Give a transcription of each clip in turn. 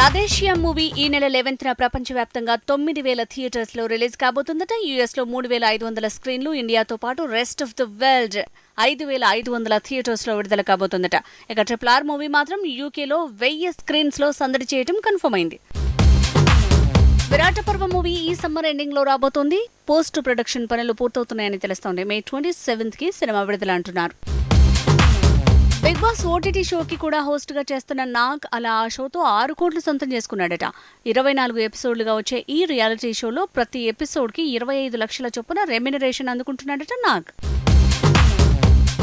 Radhe Shyam movie ఈ నెల eleventh న ప్రపంచవ్యాప్తంగా తొమ్మిది వేల థియేటర్స్లో రిలీజ్ కాబోతుందట. యుఎస్లో మూడు వేల ఐదు వందల స్క్రీన్లు ఇండియాతో పాటు రెస్ట్ ఆఫ్ ద వరల్డ్ ఐదు వేల ఐదు వందల థియేటర్స్లో విడుదల కాబోతుందట. ఇక ట్రిపుల్ ఆర్ మూవీ మాత్రం యూకేలో వెయ్యి స్క్రీన్స్లో సందడి చేయడం కన్ఫర్మ్ అయింది. విరాట పర్వ మూవీ ఈ సమ్మర్ ఎండింగ్లో రాబోతోంది. పోస్ట్ ప్రొడక్షన్ పనులు పూర్తవుతున్నాయని తెలుస్తోంది. మే ట్వంటీ సెవెంత్కి సినిమా విడుదల అంటున్నారు. బిగ్ బాస్ ఓటీటీ షోకి కూడా హోస్ట్గా చేస్తున్న నాగ్ అలా ఆ షోతో ఆరు కోట్లు సొంతం చేసుకున్నాడట. ఇరవై నాలుగు ఎపిసోడ్లుగా వచ్చే ఈ రియాలిటీ షోలో ప్రతి ఎపిసోడ్కి ఇరవై ఐదు లక్షల చొప్పున రెమ్యునరేషన్ అందుకుంటున్నాడట నాగ్.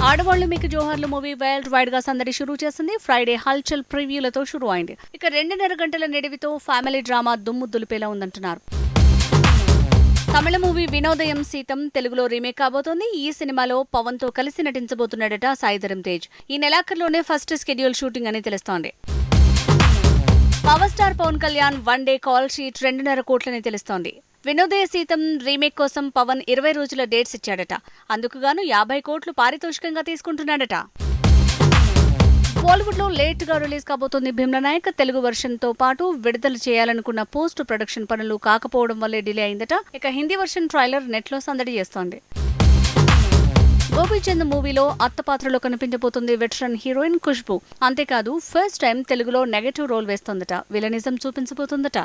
ఆడవాళ్ళు మీకు జోహార్లు మూవీ వరల్డ్ వైడ్గా సందడి షురూ చేసింది. ఫ్రైడే హల్చల్ ప్రివ్యూలతో షురూ అయింది ఇక రెండున్నర గంటల నిడివితో ఫ్యామిలీ డ్రామా దుమ్ము దులిపేలా ఉందంటున్నారు. తమిళ మూవీ వినోదయం సీతం తెలుగులో రీమేక్ కాబోతోంది. ఈ సినిమాలో పవన్తో కలిసి నటించబోతున్నాడట సాయిధరం తేజ్. ఈ నెలాఖరులోనే ఫస్ట్ స్కెడ్యూల్ షూటింగ్ అని తెలుస్తోంది. Power star Pawan Kalyan one day call sheet రెండున్నర కోట్లని తెలుస్తోంది. వినోదయ సీతం రీమేక్ కోసం పవన్ ఇరవై రోజుల డేట్స్ ఇచ్చాడట. అందుకుగాను యాభై కోట్లు పారితోషికంగా తీసుకుంటున్నాడట. టాలీవుడ్లో లేట్గా రిలీజ్ కాబోతోంది భీమ్ల నాయక్. తెలుగు వెర్షన్తో పాటు విడుదల చేయాలనుకున్న పోస్ట్ ప్రొడక్షన్ పనులు కాకపోవడం వల్లే డిలే అయిందట. ఇక హిందీ వెర్షన్ ట్రైలర్ నెట్లో సందడి చేస్తోంది. గోపీచంద్ మూవీలో అత్త పాత్రలో కనిపించబోతుంది వెటరన్ హీరోయిన్ ఖుష్బు. అంతేకాదు ఫస్ట్ టైం తెలుగులో నెగటివ్ రోల్ వేస్తోందట. విలనిజం చూపించబోతుందట.